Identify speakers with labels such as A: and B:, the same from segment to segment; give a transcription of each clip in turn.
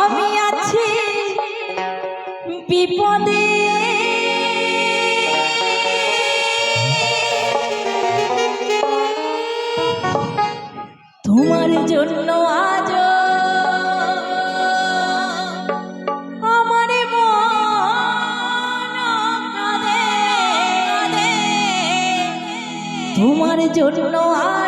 A: আমি আছি বিপদে। তোমার জন্য জন্য আর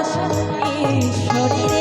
A: আশা এই শরীরে।